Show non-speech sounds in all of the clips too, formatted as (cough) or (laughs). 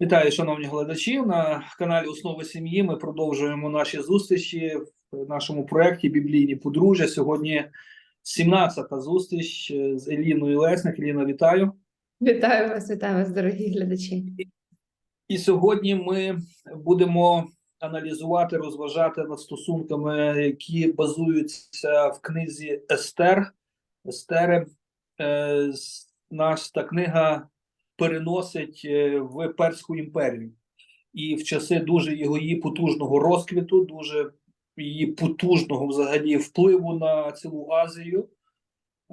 Вітаю, шановні глядачі. На каналі Основи сім'ї. Ми продовжуємо наші зустрічі в нашому проєкті Біблійні подружжя. Сьогодні 17-та зустріч з Еліною Лесник. Еліна, вітаю. Вітаю вас, вітаю вас, дорогі глядачі. І сьогодні ми будемо аналізувати, розважати над стосунками, які базуються в книзі Естер. Естери. Е, з- книга переносить е, в Перську імперію. І в часи дуже його її потужного розквіту, дуже її потужного взагалі впливу на цілу Азію.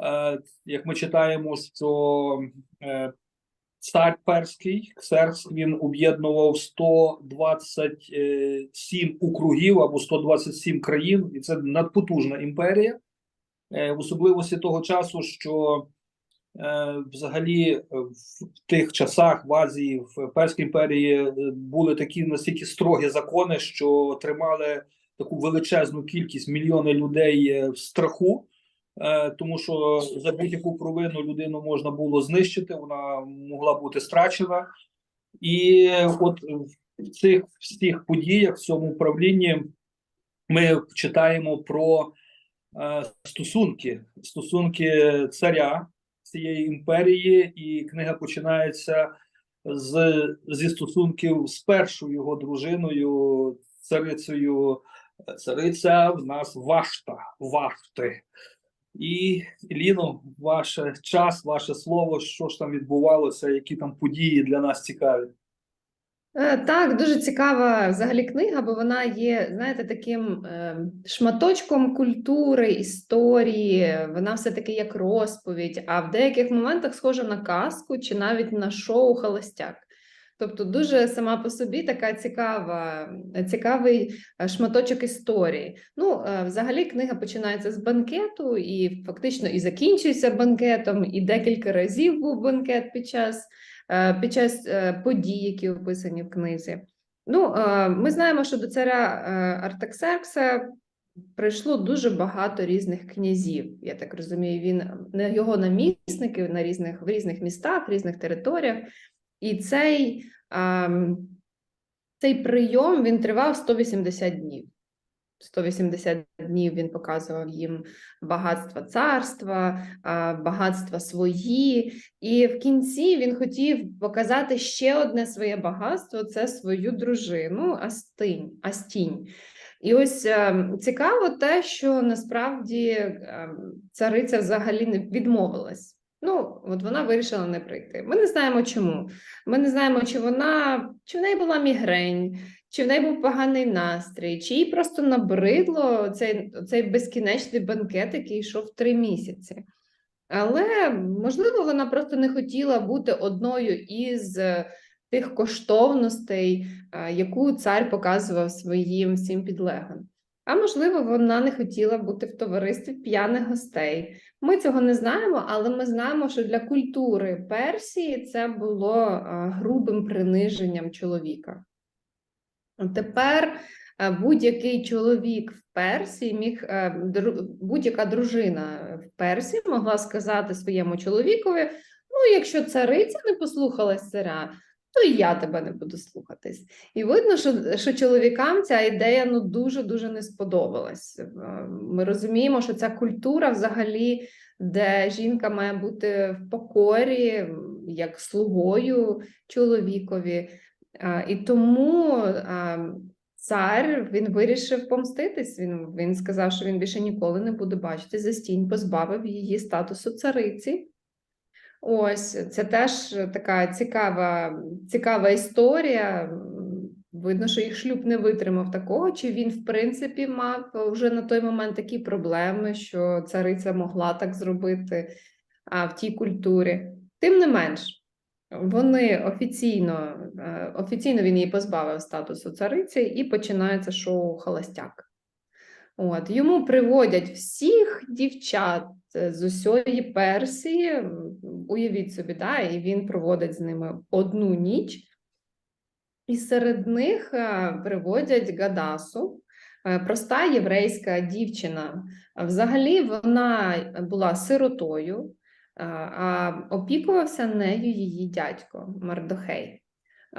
Е, Як ми читаємо, що е, цар перський, Ксеркс, він об'єднував 127 округів або 127 країн, і це надпотужна імперія. В особливості того часу, що взагалі е, в тих часах в Азії, в Перській імперії е, були такі настільки строгі закони, що тримали таку величезну кількість мільйони людей е, в страху. Е, тому що за будь-яку провину людину можна було знищити, вона могла бути страчена. І от в цих всіх подіях, в цьому управлінні, ми читаємо про е, стосунки, стосунки царя цієї імперії, і книга починається з, зі стосунків з першою його дружиною, царицею. Цариця в нас Вашта, вахти. І Ліно, ваш час, ваше слово, що ж там відбувалося, які там події для нас цікаві. Е, Так, дуже цікава взагалі книга, бо вона є, знаєте, таким е, шматочком культури, історії. Вона все-таки як розповідь, а в деяких моментах схожа на казку чи навіть на шоу Холостяк. Тобто, дуже сама по собі така цікава, цікавий е, шматочок історії. Ну, взагалі, книга починається з банкету і фактично і закінчується банкетом, і декілька разів був банкет під час під час е, подій, які описані в книзі. Ну, е, ми знаємо, що до царя е, Артаксеркса прийшло дуже багато різних князів. Я так розумію, він його намісники на різних в різних містах, в різних територіях. І цей, ем, цей прийом він тривав 180 днів. 180 днів він показував їм багатства царства, багатства свої, і в кінці він хотів показати ще одне своє багатство це свою дружину Астинь, Астінь. І ось е, цікаво те, що насправді е, цариця взагалі не відмовилась. Ну, от вона вирішила не прийти. Ми не знаємо чому. Ми не знаємо, чи вона чи в неї була мігрень, чи в неї був поганий настрій, чи їй просто набридло цей, цей безкінечний банкет, який йшов три місяці. Але, можливо, вона просто не хотіла бути одною із е, тих коштовностей, е, яку цар показував своїм всім підлеглим. А можливо, вона не хотіла бути в товаристві п'яних гостей. Ми цього не знаємо, але ми знаємо, що для культури Персії це було е, грубим приниженням чоловіка. Тепер е, будь-який чоловік в Персії міг е, будь-яка дружина в Персії могла сказати своєму чоловікові: ну, якщо цариця не послухалась царя, то і я тебе не буду слухатись. І видно, що, що чоловікам ця ідея ну дуже дуже не сподобалась. Е, Ми розуміємо, що ця культура взагалі, де жінка має бути в покорі, як слугою чоловікові. А, І тому цар він вирішив помститись. Він, він сказав, що він більше ніколи не буде бачити Застінь, позбавив її статусу цариці. Ось це теж така цікава, цікава історія. Видно, що їх шлюб не витримав такого, чи він, в принципі, мав вже на той момент такі проблеми, що цариця могла так зробити а, в тій культурі. Тим не менш, вони офіційно, е, офіційно він її позбавив статусу цариці, і починається шоу Холостяк. От, йому приводять всіх дівчат е, з усієї Персії. Уявіть собі, да, і він проводить з ними одну ніч. І серед них е, приводять Гадасу, проста єврейська дівчина. Взагалі вона була сиротою, а, а опікувався нею її дядько Мардохей.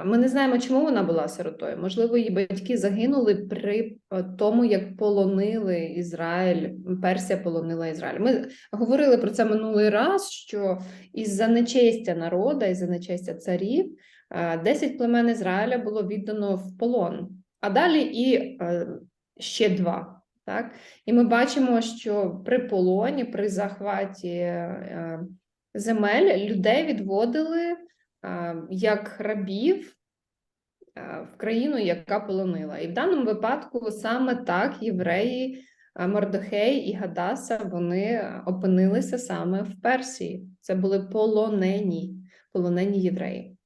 Ми не знаємо, чому вона була сиротою. Можливо, її батьки загинули при е, тому, як полонили Ізраїль, Персія полонила Ізраїль. Ми говорили про це минулий раз, що із-за нечестя народа, із-за нечестя царів, е, 10 племен Ізраїля було віддано в полон, а далі і е, ще два. Так? І ми бачимо, що при полоні, при захваті е, земель людей відводили як рабів в країну, яка полонила. І в даному випадку саме так євреї Мордохей і Гадаса вони опинилися саме в Персії. Це були полонені, полонені євреї.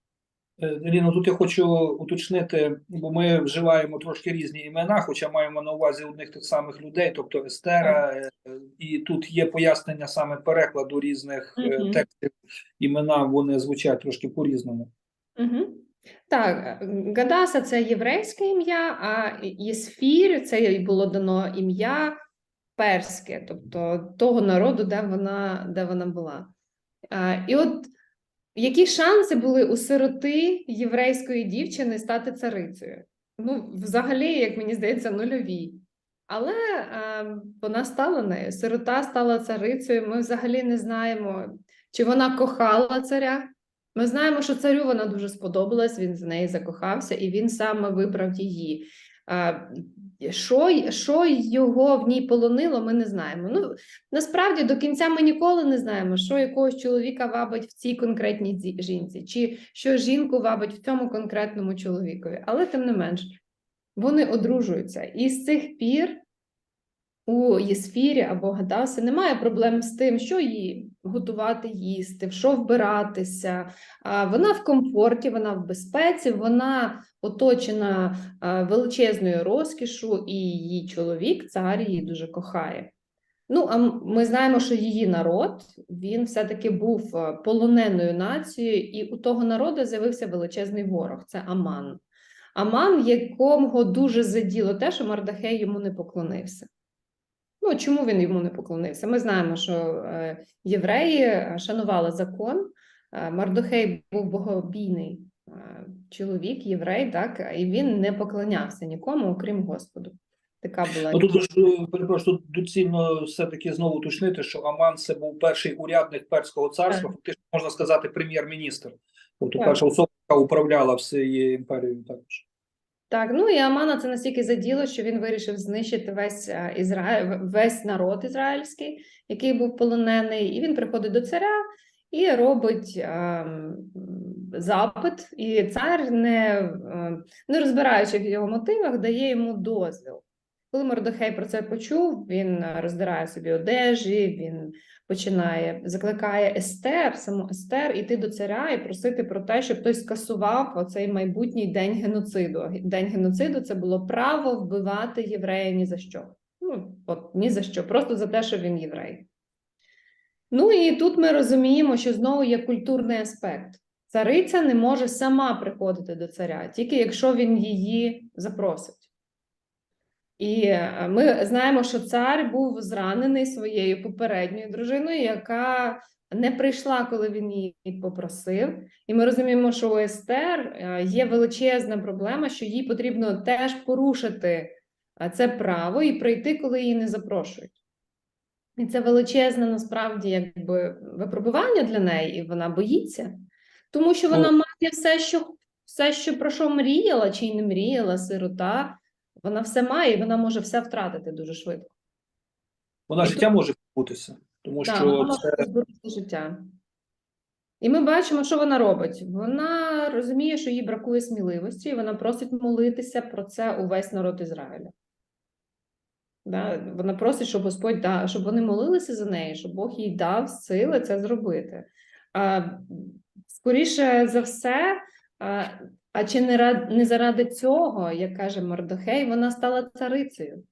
Е, Ліно, тут я хочу уточнити, бо ми вживаємо трошки різні імена, хоча маємо на увазі одних тих самих людей, тобто Естера, е, і тут є пояснення саме перекладу різних Мгм. текстів. Імена вони звучать трошки по-різному. Угу. Так, Гадаса це єврейське ім'я, а Єсфір це було дано ім'я перське, тобто того народу, де вона, де вона була. А, І от які шанси були у сироти єврейської дівчини стати царицею? Ну, взагалі, як мені здається, нульові. Але е, вона стала нею. Сирота стала царицею. Ми взагалі не знаємо, чи вона кохала царя. Ми знаємо, що царю вона дуже сподобалась, він з неї закохався, і він саме вибрав її. А, Що, що його в ній полонило, ми не знаємо. Ну, насправді до кінця ми ніколи не знаємо, що якогось чоловіка вабить в цій конкретній жінці, чи що жінку вабить в цьому конкретному чоловікові. Але тим не менш, вони одружуються. І з цих пір у Єсфірі або Гадаси немає проблем з тим, що їй готувати їсти, в що вбиратися. Вона в комфорті, вона в безпеці, вона оточена величезною розкішу, і її чоловік, цар, її дуже кохає. Ну, а ми знаємо, що її народ він все-таки був полоненою нацією, і у того народу з'явився величезний ворог це Аман. Аман, якому дуже заділо те, що Мардахей йому не поклонився. Ну, чому він йому не поклонився? Ми знаємо, що е, євреї е, шанували закон. Е, Мардохей був богобійний чоловік, єврей, так, і він не поклонявся нікому, окрім Господу. Така була Ну тут перепрошую, тут доцільно все-таки знову уточнити, що Аман це був перший урядник перського царства, Так. фактично можна сказати, прем'єр-міністр. Тобто Так. перша особа, яка управляла всією імперією також. Так, ну і Амана це настільки заділо, що він вирішив знищити весь е, Ізраїль, весь народ ізраїльський, який був полонений, і він приходить до царя і робить ем, запит, і цар, не, ем, не розбираючи в його мотивах, дає йому дозвіл. Коли Мордохей про це почув, він е, роздирає собі одежі, він починає закликає Естер, саму Естер, іти до царя і просити про те, щоб той скасував оцей майбутній день геноциду. День геноциду це було право вбивати єврея ні за що. Ну, от ні за що, просто за те, що він єврей. Ну і тут ми розуміємо, що знову є культурний аспект. Цариця не може сама приходити до царя, тільки якщо він її запросить. І е, ми знаємо, що цар був зранений своєю попередньою дружиною, яка не прийшла, коли він її попросив. І ми розуміємо, що у Естер е, є величезна проблема, що їй потрібно теж порушити е, це право і прийти, коли її не запрошують. І це величезне насправді якби випробування для неї, і вона боїться, тому що вона Ну. має все, що все, що про що мріяла, чи й не мріяла, сирота. Вона все має, і вона може все втратити дуже швидко. Вона І життя може відбутися, тому Так, що вона це позбутися життя. І ми бачимо, що вона робить. Вона розуміє, що їй бракує сміливості, і вона просить молитися про це увесь народ Ізраїля. Да? Вона просить, щоб Господь да, щоб вони молилися за неї, щоб Бог їй дав сили це зробити. А, скоріше за все, а, а чи не, рад, не заради цього, як каже Мордохей, вона стала царицею.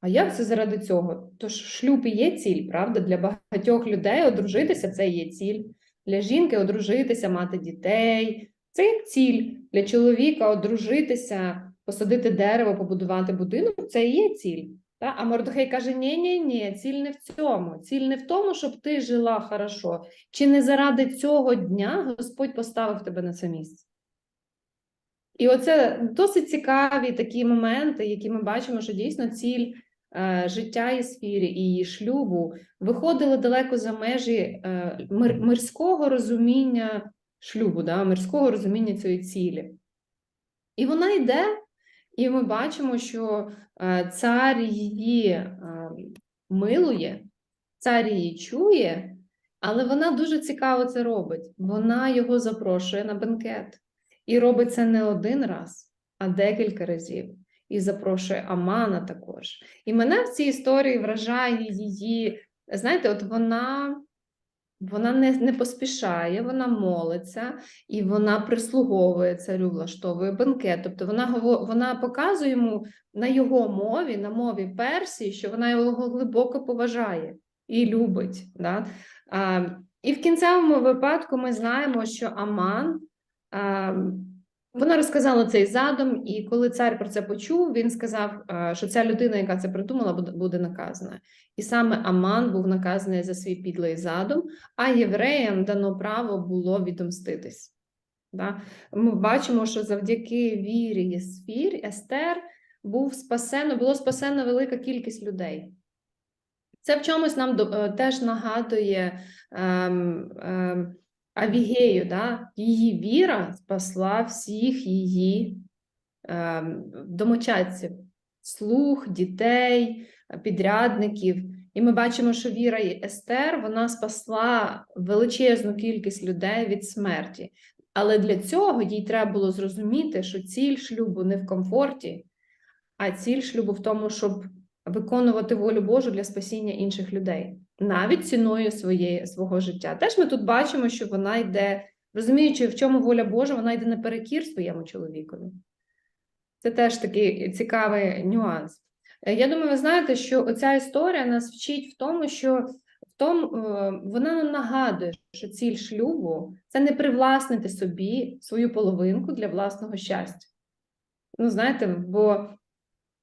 А як це заради цього? Тож шлюб і є ціль, правда? Для багатьох людей одружитися це є ціль. Для жінки одружитися, мати дітей це як ціль. Для чоловіка одружитися, посадити дерево, побудувати будинок це є ціль. Та? А Мордохей каже: ні, ні, ні, ціль не в цьому. Ціль не в тому, щоб ти жила хорошо. Чи не заради цього дня Господь поставив тебе на це місце? І оце досить цікаві такі моменти, які ми бачимо, що дійсно ціль е, життя Єсфірі і її шлюбу виходили далеко за межі е, мир, мирського розуміння шлюбу, да, мирського розуміння цієї цілі. І вона йде, і ми бачимо, що е, цар її е, милує, цар її чує, але вона дуже цікаво це робить. Вона його запрошує на бенкет. І робить це не один раз, а декілька разів. І запрошує Амана також. І мене в цій історії вражає її. Знаєте, от вона, вона не, не поспішає, вона молиться і вона прислуговує царю, влаштовує бенкет. Тобто вона, вона показує йому на його мові, на мові Персії, що вона його глибоко поважає і любить. Да? А, і в кінцевому випадку ми знаємо, що Аман. А, Вона розказала цей задум, і коли цар про це почув, він сказав, що ця людина, яка це придумала, буде- буде наказана. І саме Аман був наказаний за свій підлий задум, а євреям дано право було відомститись. Ми бачимо, що завдяки вірі Єсфір, Естер був спасено, було спасено велика кількість людей. Це в чомусь нам е, теж нагадує ем, ем, Авігею, да? її віра спасла всіх її ем, домочадців, слуг, дітей, підрядників. І ми бачимо, що віра і Естер вона спасла величезну кількість людей від смерті. Але для цього їй треба було зрозуміти, що ціль шлюбу не в комфорті, а ціль шлюбу в тому, щоб виконувати волю Божу для спасіння інших людей, навіть ціною своєї, свого життя. Теж ми тут бачимо, що вона йде, розуміючи, в чому воля Божа, вона йде наперекір своєму чоловікові. Це теж такий цікавий нюанс. Е, Я думаю, ви знаєте, що оця історія нас вчить в тому, що в тому, е, вона нам нагадує, що ціль шлюбу це не привласнити собі свою половинку для власного щастя. Ну, знаєте, бо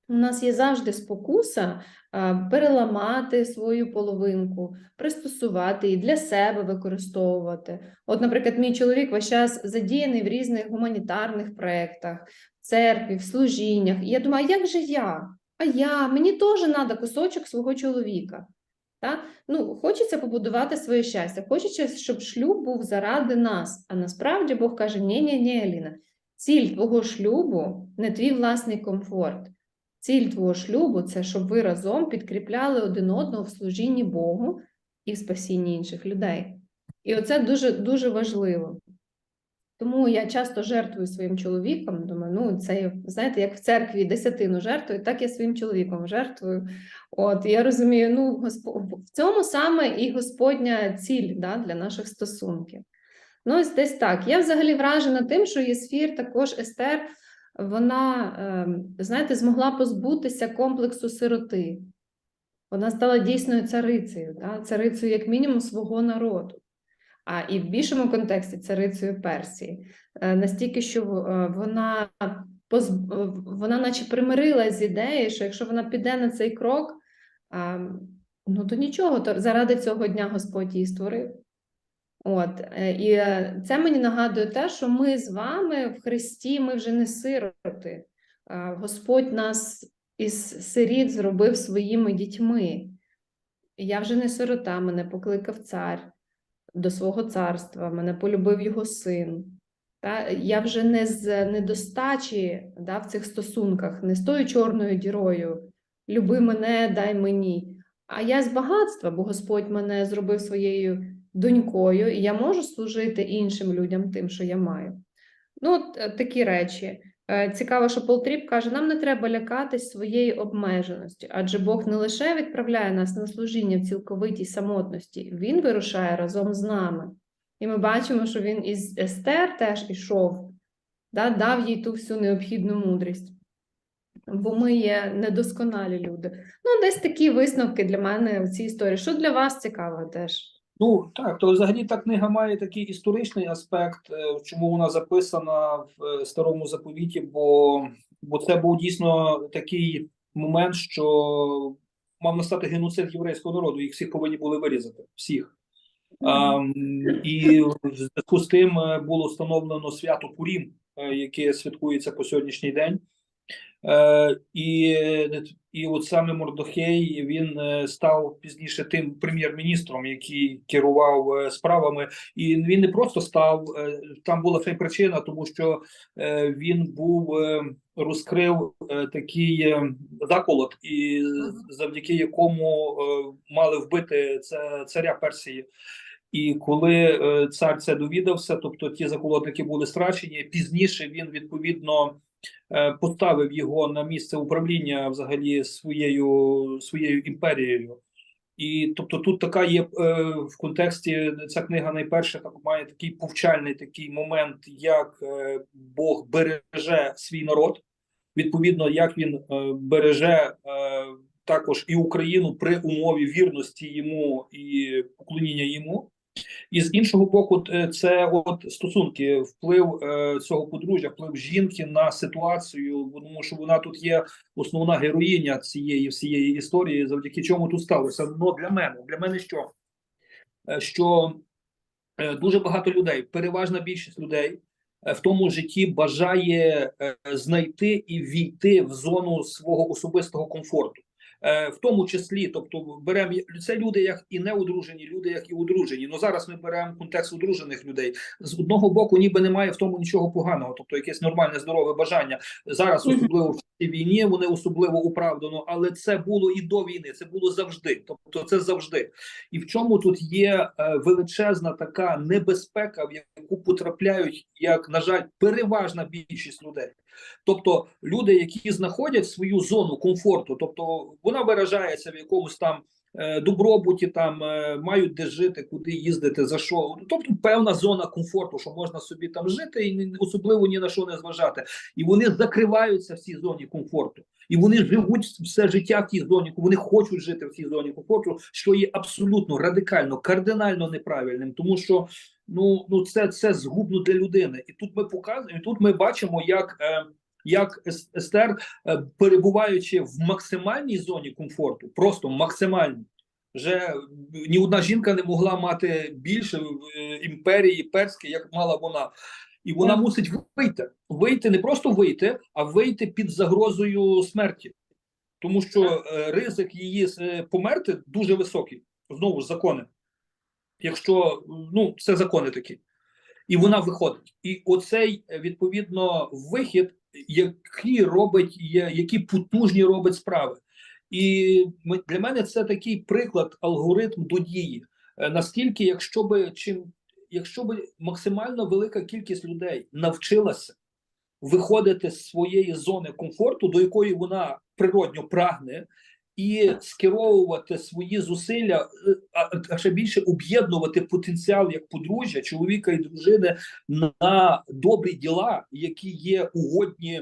у нас є завжди спокуса переламати свою половинку, пристосувати її для себе використовувати. От, наприклад, мій чоловік весь час задіяний в різних гуманітарних проєктах, в церкві, в служіннях. І я думаю, а як же я? А я? Мені теж треба кусочок свого чоловіка. Та? Ну, хочеться побудувати своє щастя, хочеться, щоб шлюб був заради нас. А насправді Бог каже: ні, ні, ні, Аліна, ціль твого шлюбу не твій власний комфорт. Ціль твого шлюбу це щоб ви разом підкріпляли один одного в служінні Богу і в спасінні інших людей. І оце дуже дуже важливо. Тому я часто жертвую своїм чоловіком. Думаю, ну це знаєте, як в церкві десятину жертвую, так я своїм чоловіком жертвую. От я розумію, ну Госпо... в цьому саме і Господня ціль да, для наших стосунків. Ну, ось десь так. Я взагалі вражена тим, що Єсфір, також Естер, вона, ем, знаєте, змогла позбутися комплексу сироти. Вона стала дійсною царицею, да? царицею, як мінімум, свого народу. А і в більшому контексті царицею Персії. Е, Настільки, що е, вона поз... вона наче примирилась з ідеєю, що якщо вона піде на цей крок, ну то нічого, то заради цього дня Господь її створив. От, е, і е, це мені нагадує те, що ми з вами в Христі, ми вже не сироти. Господь нас із сиріт зробив своїми дітьми. Я вже не сирота, мене покликав цар до свого царства, мене полюбив його син. Та? Я вже не з недостачі да, в цих стосунках, не з тою чорною дірою. Люби мене, дай мені. А я з багатства, бо Господь мене зробив своєю донькою, і я можу служити іншим людям тим, що я маю. Ну, от е, такі речі. Е, Цікаво, що Пол Тріп каже: нам не треба лякатись своєї обмеженості, адже Бог не лише відправляє нас на служіння в цілковитій самотності, Він вирушає разом з нами. І ми бачимо, що він із Естер теж ішов, да, дав їй ту всю необхідну мудрість. Бо ми є недосконалі люди. Ну, десь такі висновки для мене в цій історії. Що для вас цікаво теж? Ну так, то взагалі та книга має такий історичний аспект, е, чому вона записана в е, старому заповіті, бо, бо це був дійсно такий момент, що мав настати геноцид єврейського народу, їх всіх повинні були вирізати, всіх. А, і в зв'язку з тим е, було встановлено свято Пурім, яке святкується по сьогоднішній день. Е, і, і от саме Мордохей він е, став пізніше тим прем'єр-міністром, який керував е, справами. І він не просто став е, там була ще й причина, тому що е, він був е, розкрив е, такий е, заколот, і завдяки якому е, мали вбити царя Персії. І коли е, цар це довідався, тобто ті заколотники були страчені. Пізніше він відповідно е, поставив його на місце управління взагалі своєю своєю імперією. І тобто тут така є е, в контексті ця книга найперше так має такий повчальний такий момент, як е, Бог береже свій народ, відповідно, як він е, береже е, також і Україну при умові вірності йому і поклоніння йому. І з іншого боку, е, це от стосунки, вплив е, цього подружжя, вплив жінки на ситуацію, тому що вона тут є основна героїня цієї всієї історії, завдяки чому тут сталося. Ну для мене, для мене що? Е, Що дуже багато людей, переважна більшість людей в тому житті бажає знайти і війти в зону свого особистого комфорту. Е, В тому числі, тобто беремо це люди, як і неодружені, люди, як і одружені. Ну зараз ми беремо контекст одружених людей. З одного боку, ніби немає в тому нічого поганого, тобто якесь нормальне здорове бажання. Зараз, особливо в цій війні, вони особливо оправдано, але це було і до війни, це було завжди. Тобто, це завжди. І в чому тут є е, величезна така небезпека, в яку потрапляють, як на жаль, переважна більшість людей. Тобто люди, які знаходять свою зону комфорту, тобто вона виражається в якомусь там е, добробуті, там е, мають де жити, куди їздити, за що. Тобто певна зона комфорту, що можна собі там жити і особливо ні на що не зважати. І вони закриваються в цій зоні комфорту. І вони живуть все життя в тій зоні, вони хочуть жити в цій зоні комфорту, що є абсолютно радикально, кардинально неправильним, тому що ну, ну це, це згубно для людини. І тут ми показуємо, і тут ми бачимо, як. Е, як Естер, е, перебуваючи в максимальній зоні комфорту, просто максимальній, вже ні одна жінка не могла мати більше в е, імперії перській, як мала вона. І вона мусить вийти. Вийти не просто вийти, а вийти під загрозою смерті. Тому що е, ризик її е, померти дуже високий. Знову ж закони. Якщо ну, це закони такі. І вона виходить. І оцей відповідно вихід, який робить, які потужні робить справи. І для мене це такий приклад, алгоритм до дії. Е, Наскільки, якщо би чим, якщо би максимально велика кількість людей навчилася виходити з своєї зони комфорту, до якої вона природньо прагне, і скеровувати свої зусилля, е, а, ще більше об'єднувати потенціал як подружжя, чоловіка і дружини на добрі діла, які є угодні.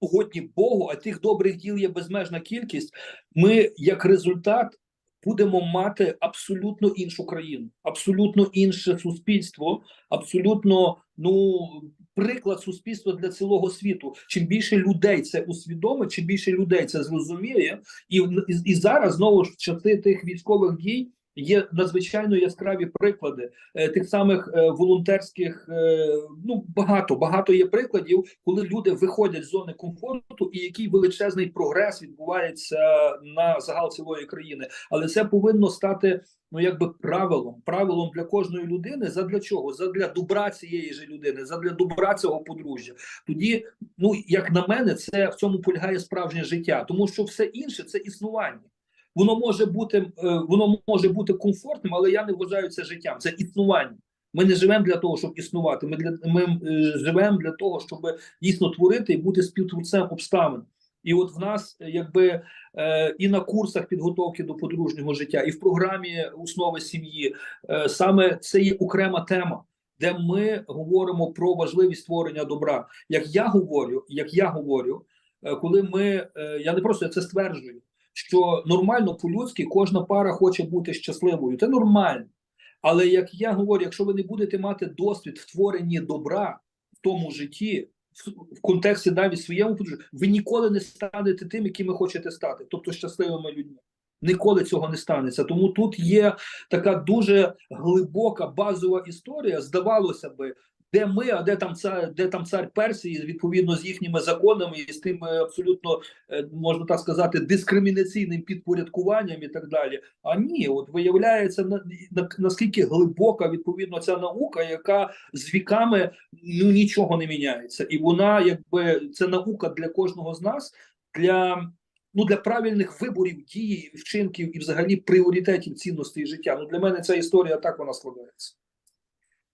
Угодні Богу, а тих добрих діл є безмежна кількість. Ми, як результат, будемо мати абсолютно іншу країну, абсолютно інше суспільство, абсолютно ну приклад суспільства для цілого світу. Чим більше людей це усвідомить, чим більше людей це зрозуміє, і, і, і зараз знову ж часи тих військових дій. Є надзвичайно яскраві приклади е, тих самих е, волонтерських. Е, ну багато багато є прикладів, коли люди виходять з зони комфорту, і який величезний прогрес відбувається на загал цілої країни. Але це повинно стати ну якби правилом, правилом для кожної людини. Задля чого? Задля добра цієї ж людини, задля добра цього подружжя. Тоді, ну як на мене, це в цьому полягає справжнє життя, тому що все інше це існування. Воно може бути е, воно може бути комфортним, але я не вважаю це життям. Це існування. Ми не живемо для того, щоб існувати. Ми для ми е, живемо для того, щоб дійсно творити і бути співтворцем обставин. І от в нас, якби е, і на курсах підготовки до подружнього життя, і в програмі основи сім'ї саме це є окрема тема, де ми говоримо про важливість створення добра. Як я говорю, як я говорю, коли ми я не просто це стверджую що нормально по-людськи кожна пара хоче бути щасливою. Це нормально. Але як я говорю, якщо ви не будете мати досвід в добра в тому житті, в, контексті навіть своєму подружжю, ви ніколи не станете тим, яким ви хочете стати, тобто щасливими людьми. Ніколи цього не станеться. Тому тут є така дуже глибока базова історія. Здавалося би, де ми, а де там цар, де там цар Персії, відповідно з їхніми законами і з тим абсолютно е, можна так сказати, дискримінаційним підпорядкуванням і так далі. А ні, от виявляється на наскільки глибока відповідно ця наука, яка з віками ну нічого не міняється, і вона, якби це наука для кожного з нас для. Ну, для правильних виборів дії, вчинків і взагалі пріоритетів цінностей життя. Ну для мене ця історія так вона складається.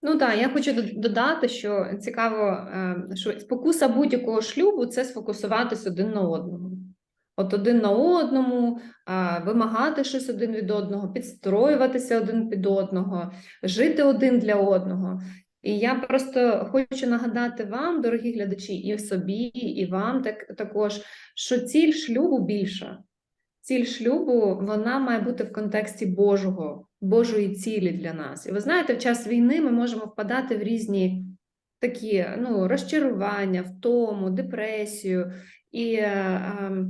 Ну так, я хочу додати, що цікаво, е, що спокуса будь-якого шлюбу це сфокусуватись один на одному. От один на одному, вимагати щось один від одного, підстроюватися один під одного, жити один для одного. І я просто хочу нагадати вам, дорогі глядачі, і собі, і вам так, також, що ціль шлюбу більша. Ціль шлюбу вона має бути в контексті Божого, Божої цілі для нас. І ви знаєте, в час війни ми можемо впадати в різні такі ну, розчарування, втому, депресію. І е, е,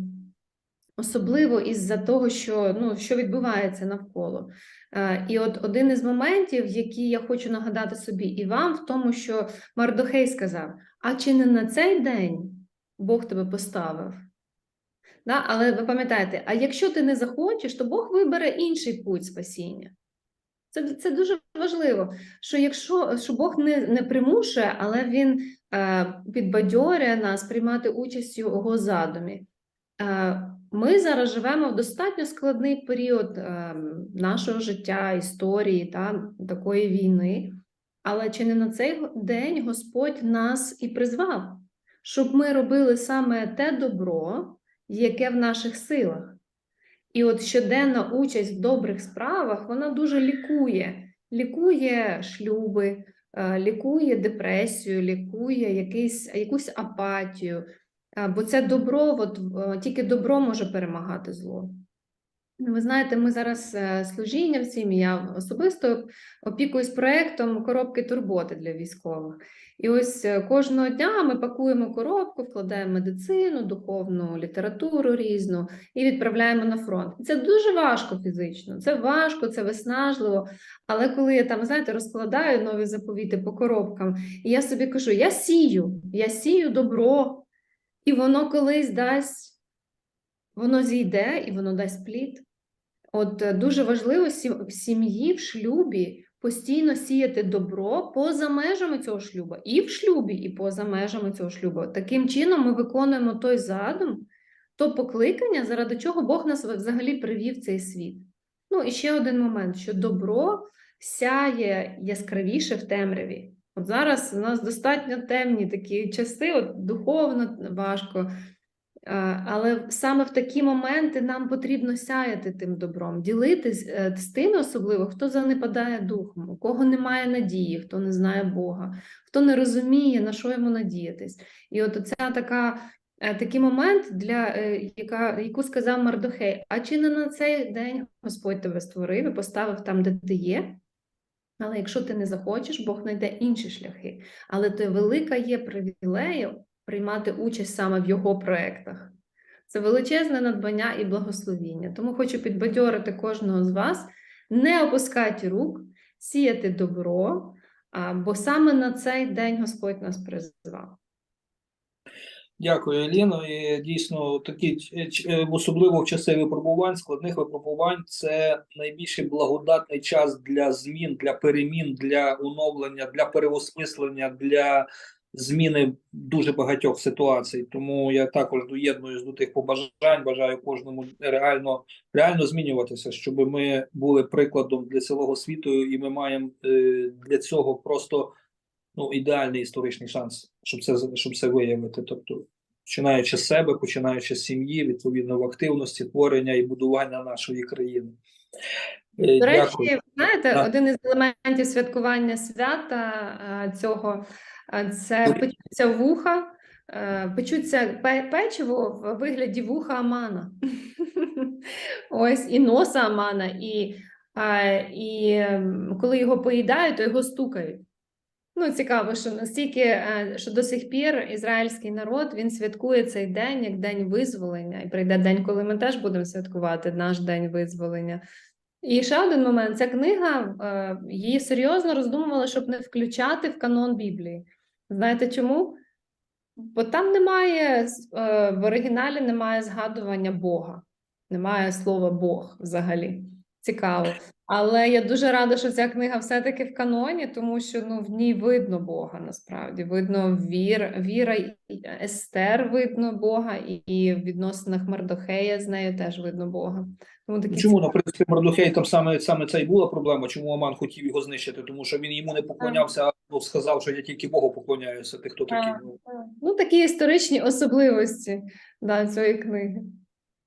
особливо із-за того, що, ну, що відбувається навколо. Е, і от один із моментів, які я хочу нагадати собі і вам, в тому, що Мардохей сказав: а чи не на цей день Бог тебе поставив? Да? Але ви пам'ятаєте, а якщо ти не захочеш, то Бог вибере інший путь спасіння. Це, це дуже важливо, що якщо що Бог не, не примушує, але Він е, підбадьорює нас приймати участь у його задумі. Е, ми зараз живемо в достатньо складний період е, нашого життя, історії та такої війни. Але чи не на цей день Господь нас і призвав, щоб ми робили саме те добро, яке в наших силах. І от щоденна участь в добрих справах вона дуже лікує. Лікує шлюби, е, лікує депресію, лікує якийсь, якусь апатію. Е, Бо це добро, от, е, тільки добро може перемагати зло. Ви знаєте, ми зараз е, служінням всім, я особисто опікуюсь проєктом коробки турботи для військових. І ось е, кожного дня ми пакуємо коробку, вкладаємо медицину, духовну літературу різну і відправляємо на фронт. Це дуже важко фізично, це важко, це виснажливо. Але коли я там, знаєте, розкладаю нові заповіти по коробкам, і я собі кажу: я сію, я сію добро, і воно колись дасть, воно зійде і воно дасть плід. От е, дуже важливо в сім'ї, в шлюбі постійно сіяти добро поза межами цього шлюбу, і в шлюбі, і поза межами цього шлюбу. Таким чином ми виконуємо той задум, то покликання, заради чого Бог нас взагалі привів в цей світ. Ну і ще один момент: що добро сяє яскравіше в темряві. От зараз у нас достатньо темні такі часи, от духовно важко. Е, Але саме в такі моменти нам потрібно сяяти тим добром, ділитись е, з тими, особливо, хто занепадає духом, у кого немає надії, хто не знає Бога, хто не розуміє, на що йому надіятись. І от ця така, е, такий момент, для, яка, яку сказав Мардохей: а чи не на цей день Господь тебе створив і поставив там, де ти є? Але якщо ти не захочеш, Бог знайде інші шляхи. Але то велика є привілею приймати участь саме в його проєктах. Це величезне надбання і благословіння. Тому хочу підбадьорити кожного з вас, не опускати рук, сіяти добро, бо саме на цей день Господь нас призвав. Дякую, Еліно. І дійсно такі е, особливо в часи випробувань, складних випробувань, це найбільший благодатний час для змін, для перемін, для оновлення, для переосмислення, для зміни дуже багатьох ситуацій. Тому я також доєднуюсь до тих побажань. Бажаю кожному реально реально змінюватися, щоб ми були прикладом для цілого світу, і ми маємо е, для цього просто ну, ідеальний історичний шанс, щоб це щоб це виявити. Тобто, починаючи з себе, починаючи з сім'ї, відповідно в активності, творення і будування нашої країни. Е, До речі, Дякую. знаєте, Так. один із елементів святкування свята цього а, це печуться вуха, е, печуться печиво в вигляді вуха Амана. (laughs) Ось і носа Амана, і, і коли його поїдають, то його стукають. Ну, цікаво, що настільки, е, що до сих пір ізраїльський народ він святкує цей день як день визволення, і прийде день, коли ми теж будемо святкувати наш день визволення. І ще один момент: ця книга е, її серйозно роздумували, щоб не включати в канон Біблії. Знаєте чому? Бо там немає е, в оригіналі немає згадування Бога, немає слова Бог взагалі. Цікаво. Але я дуже рада, що ця книга все-таки в каноні, тому що ну, в ній видно Бога насправді. Видно вір, віра і Естер видно Бога, і, і в відносинах Мардохея з нею теж видно Бога. Такі Чому, наприклад, Мордохей там саме, саме це і була проблема, чому Аман хотів його знищити, тому що він йому не поклонявся, а ну, сказав, що я тільки Богу поклоняюся, ти хто такий. Ну, такі історичні особливості да, цієї книги.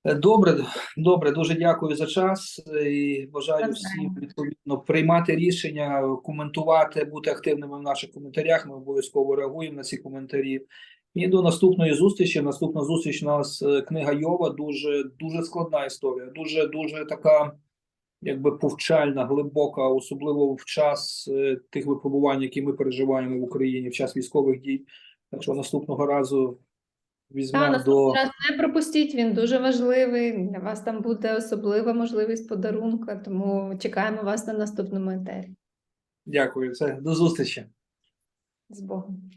Е, Добре, добре, дуже дякую за час е, і Бажаю. всім відповідно приймати рішення, коментувати, бути активними в наших коментарях. Ми обов'язково реагуємо на ці коментарі. І до наступної зустрічі. Наступна зустріч у нас е, книга Йова. Дуже дуже складна історія, дуже дуже така, якби повчальна, глибока, особливо в час е, тих випробувань, які ми переживаємо в Україні, в час військових дій. Так що наступного разу візьмемо до. раз не пропустіть, він дуже важливий. Для вас там буде особлива можливість подарунка, тому чекаємо вас на наступному етері. Дякую. Це до зустрічі. З Богом.